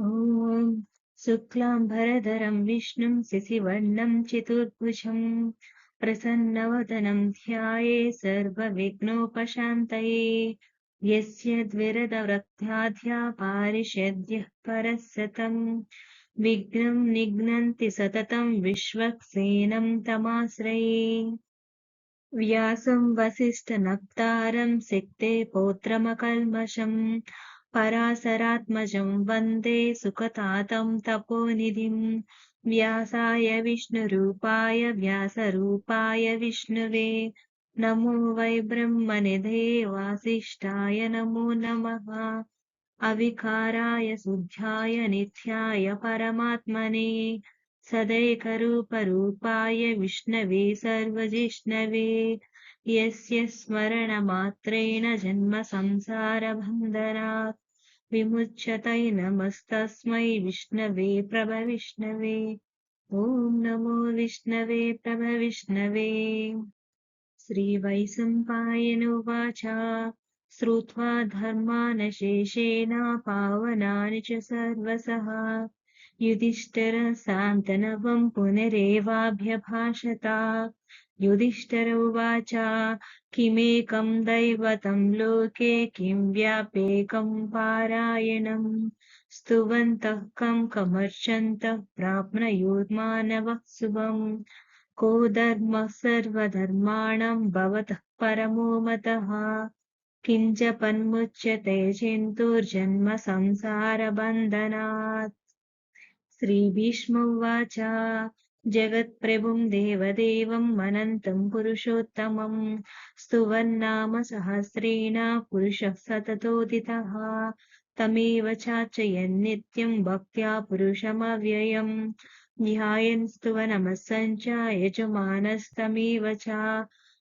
ॐ शुक्लाम्बरधरं विष्णुं शशिवर्णं चतुर्भुजं प्रसन्नवदनं ध्याये सर्वविघ्नोपशान्तये। यस्य द्विरदवृत्याध्या पारिषद्यः परः सतम् विघ्नं निघ्नन्ति सततं विश्वक्सेनं तमाश्रये। व्यासं वसिष्ठनप्तारं सिक्ते पौत्रमकल्मषम् पराशरात्मजं वंदे सुखतातं तपोनिधिं। व्यासाय विष्णुरूपाय व्यासरूपाय विष्णुवे। नमो वै ब्रह्मनिधे वासिष्ठाय नमो नमः। अविकाराय शुद्ध्याय नित्याय परमात्मने। सदैकरूपरूपाय विष्णवे सर्वजिष्णवे। यस्य स्मरणमात्रेण जन्मसंसारबन्धनात् विमुच्यतै नमस्तस्मै विष्णवे प्रभविष्णवे ॐ नमो विष्णवे प्रभविष्णवे श्रीवैसम्पायनुवाच श्रुत्वा धर्मानशेषेण पावनानि च सर्वसः युधिष्ठिरसान्तनवं पुनरेवाभ्यभाषता। युधिष्ठिर उवाच किमेकं दैवतं लोके, किं व्यापेकं पारायणम् स्तुवन्तः कं कमर्षन्तः प्राप्नुयुर्मानवः शुभम् को धर्मः सर्वधर्माणां भवतः परमो मतः। किञ्चपन्मुच्यते चिन्तुर्जन्म संसारबन्धनात्। श्रीभीष्म उवाच जगत्प्रभुं देवदेवम् अनन्तं पुरुषोत्तमं स्तुवन्नाम सहस्रेण पुरुषः सततोदितः, तमेव चाचयन्नित्यं भक्त्या पुरुषमव्ययम्। ध्यायन् स्तुवनमस्सञ्च यजमानस्तमेव च।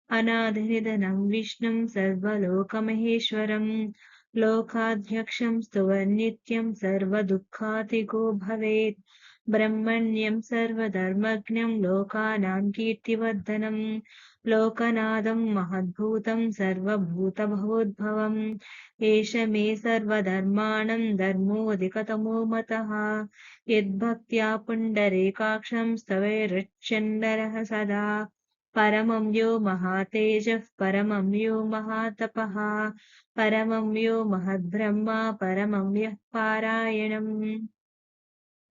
अनाधिनिधनं विष्णुं सर्वलोकमहेश्वरम् लोकाध्यक्षं स्तुवन्नित्यं सर्वदुःखातिको भवेत्। ब्रह्मण्यं सर्वधर्मज्ञं लोकानां कीर्तिवर्धनम् लोकनादं महद्भूतं सर्वभूतभवोद्भवम् एष मे सर्वधर्माणं धर्मोऽधिकतमो मतः यद्भक्त्या पुण्डरीकाक्षं स्तवैरच्छन्नरः सदा। परमं यो महातेजः, परमं यो महातपः। परमं यो महद्ब्रह्मा, परमं यः पारायणम्।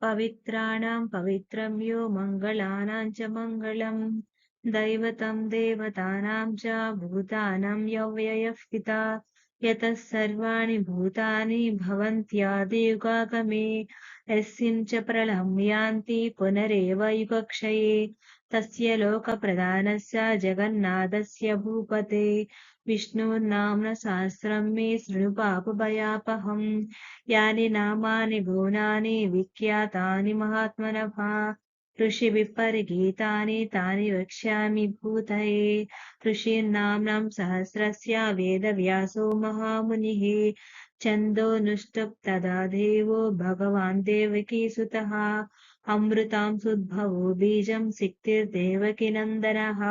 पवित्राणां पवित्रं यो मङ्गलानां च मङ्गलम्। दैवतं देवतानां च भूतानां यव्ययः पिता। यतः सर्वाणि भूतानि भवन्त्यादियुगागमे। यस्मिन् च प्रलयं यान्ति पुनरेव युगक्षये। तस्य लोकप्रधानस्य जगन्नाथस्य भूपते। विष्णुर्नाम्न सहस्रं मे शृणु पापभयापहम् यानि नामानि भुवनानि विख्यातानि महात्मनः ऋषिभिः परिगीतानि तानि वक्ष्यामि भूतये। ऋषीर्नाम्नां सहस्रस्य वेदव्यासो महामुनिः। छन्दोनुष्टुप् तदा देवो भगवान् देवकीसुतः अमृतां सुद्भवो बीजं सिक्तिर्देवकीनन्दनः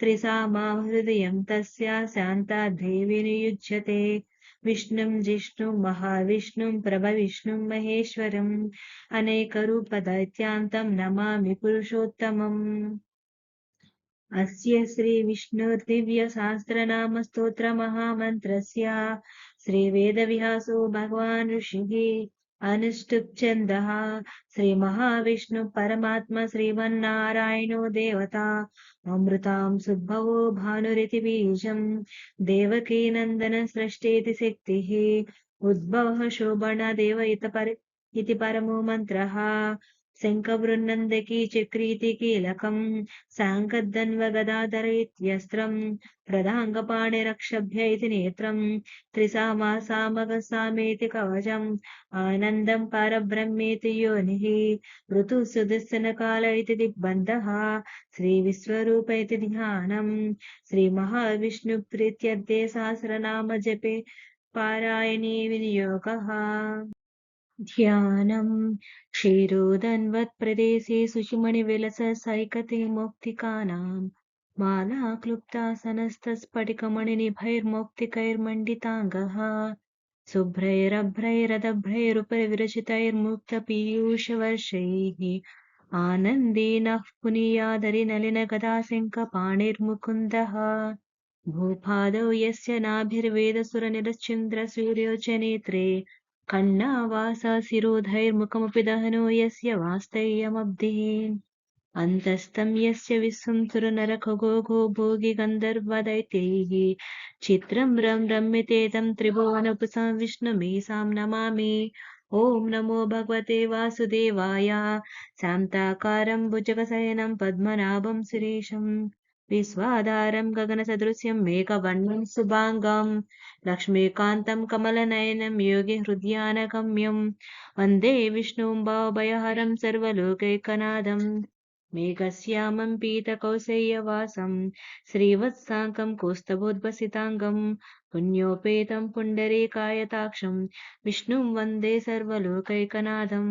त्रिसामा हृदयं तस्य शान्ता देवी नियुज्यते विष्णुं जिष्णुं महाविष्णुं प्रभविष्णुं महेश्वरम् अनेकरूपदैत्यान्तं नमामि पुरुषोत्तमम् अस्य श्रीविष्णुर्दिव्यसहस्रनामस्तोत्रमहामन्त्रस्य श्रीवेदव्यासो भगवान् ऋषिः अनुष्टुप्छन्दः। श्रीमहाविष्णु परमात्मा श्रीमन्नारायणो देवता। अमृतां सुद्भवो भानुरिति बीजम्। देवकीनन्दन सृष्टेति शक्तिः। उद्भवः शोभणदेव इति परमो मन्त्रः। శంఖబృన్నందకి చక్రీతికి లకం సాంకద్దన్వగదాధర ఇత్యస్త్రం ప్రధాంగపాణిరక్షభ్య ఇది నేత్రం త్రిసామా సామగసామేతి కవచం ఆనందం పరబ్రహ్మేతి యోని ఋతు సుదర్శన కాల ఇది దిగ్బంధ శ్రీ విశ్వరూప ఇది ధ్యానం శ్రీ మహావిష్ణు ప్రీత్యర్థే సహస్రనామ జపే పారాయణీ వినియోగ क्षीरोदन्वत्प्रदेशे शुचिमणिविलससैकते मौक्तिकानाम् माला क्लुप्तासनस्तस्फटिकमणिनिभैर्मौक्तिकैर्मण्डिताङ्गः शुभ्रैरभ्रैरदभ्रैरुपरिविरचितैर्मुक्तपीयूषवर्षैः आनन्देनः पुनीयादरिनलिनगदासिङ्कपाणिर्मुकुन्दः भूपादौ यस्य नाभिर्वेदसुरनिरश्चन्द्रसूर्यो च नेत्रे कण्णावासा शिरोधैर्मुखमपि दहनो यस्य वास्तैयमब्धिः अन्तस्तं यस्य विश्वं सुरनरखगोघो भोगि गन्धर्वदैत्यैः। चित्रं रं रम्यते तं त्रिभुवनपुसं विष्णुमीसां नमामि। ॐ नमो भगवते वासुदेवाय। शान्ताकारं भुजगशयनं पद्मनाभं విశ్వాధారం గగన సదృశ్యం మేఘవర్ణం శుభాంగం. లక్ష్మీకాంతం కమలనయనం యోగి హృదయానగమ్యం. వందే విష్ణుం భావభయహరం సర్వలోకైకనాథం. మేఘశ్యామం పీతకౌసయ్యవాసం శ్రీవత్సాంకం కూస్తభోద్భసితాంగం పుణ్యోపేతం పుండరీకాయతాక్షం విష్ణుం వందే సర్వలోకైకనాథం.